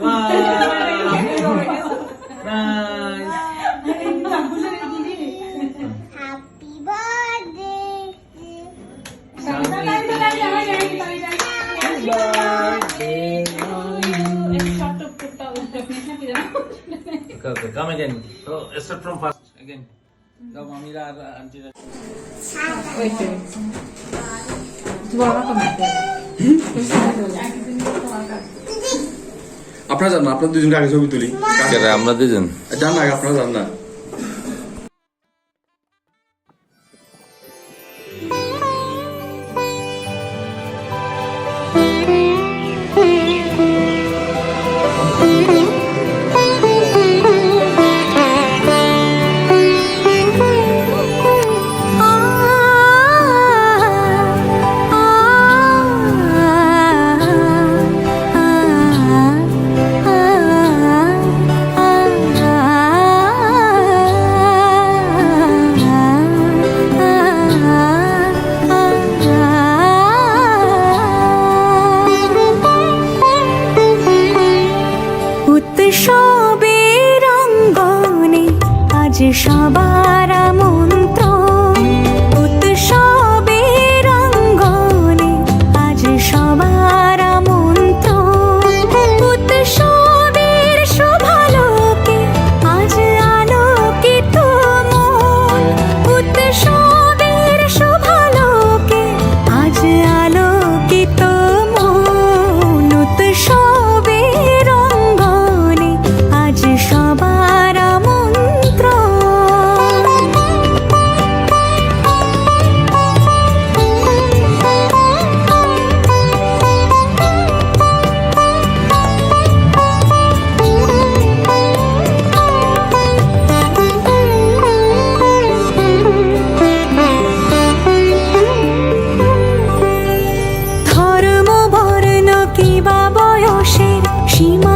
Wah. Nice. Happy birthday. Okay, come again. So, start from first again. Go, mommy, la, auntie. Wait. Dua. Terus. আপনারা জান না আপনার দুজনকে আগে ছবি তুলি। আমরা দুজন জান না আপনারা জান না। 别说吧。প্রতিভা বয়সের সীমা